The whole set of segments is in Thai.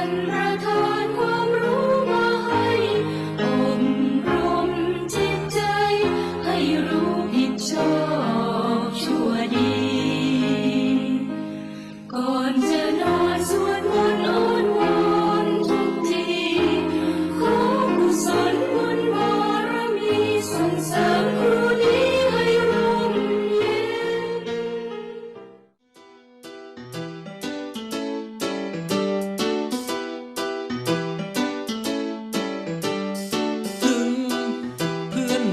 านประทานความรู้มาให้อบรมจิตใจให้รู้ผิดชอบชั่วดีก่อนจะนอนสวดมนต์อ้อน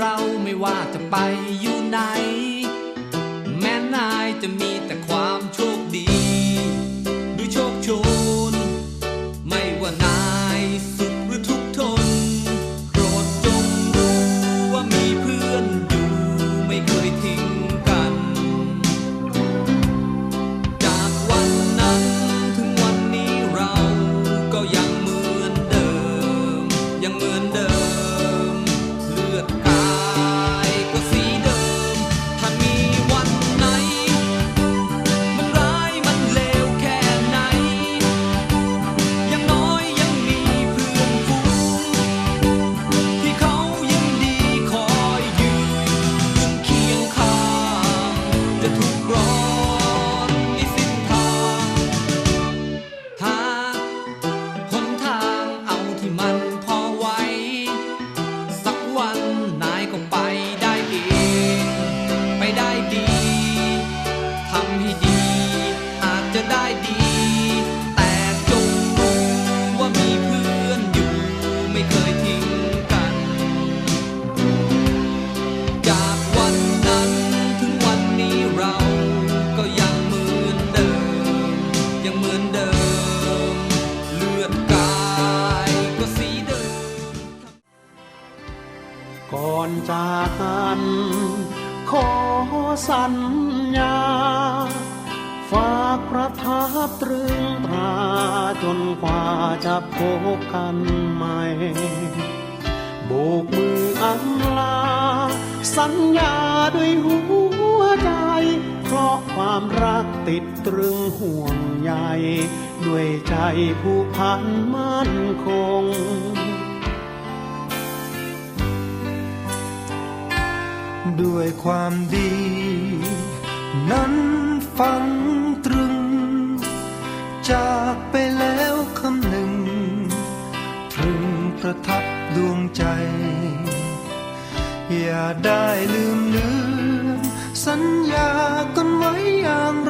เราไม่ว่าจะไปอยู่ไหน ยังเหมือนเดิม เลือดกายก็สีเดิม ก่อนจากกัน ขอสัญญา ฝากประทับตรึงตราจนกว่าจะพบกันใหม่โบกมืออำลา สัญญาด้วยหัว ราะความรักติดตรึงห่วงใยด้วยใจผู้พันมั่นคง ด้วยความดี นั้นฟังตรึง จากไปแล้วคำหนึ่ง ตรึงประทับดวงใจ อย่าได้ลืมเลือ สัญญากันไว้อย่างไร